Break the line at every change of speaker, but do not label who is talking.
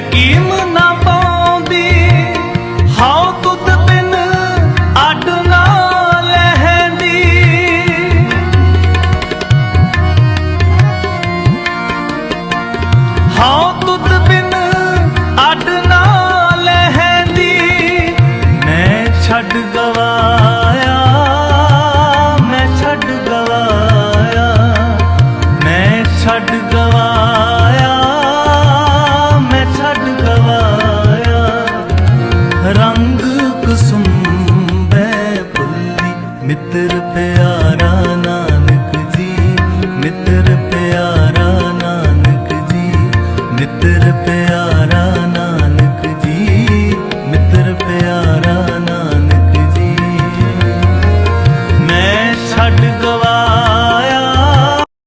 ਯਕੀਨ ਨਾ ਪਾਉਂਦੀ। ਹਾਉ ਤੁਧ ਬਿਨ ਅੱਡ ਨਾ ਲਹਿੰਦੀ। ਹਾਂ ਤੁਧ ਬਿਨ ਅੱਡ ਨਾ ਲਹਿੰਦੀ। ਮੈਂ ਛੱਡ ਗਵਾਇਆ, ਮੈਂ ਛੱਡ ਗਵਾਇਆ, ਮੈਂ ਛੱਡ ਰੰਗ ਕੁਸੁੰਬੇ ਪੁੱਲੀ ਮਿੱਤਰ ਪਿਆਰਾ ਨਾਨਕ ਜੀ ਮਿੱਤਰ ਪਿਆਰਾ ਨਾਨਕ ਜੀ ਮਿੱਤਰ ਪਿਆਰਾ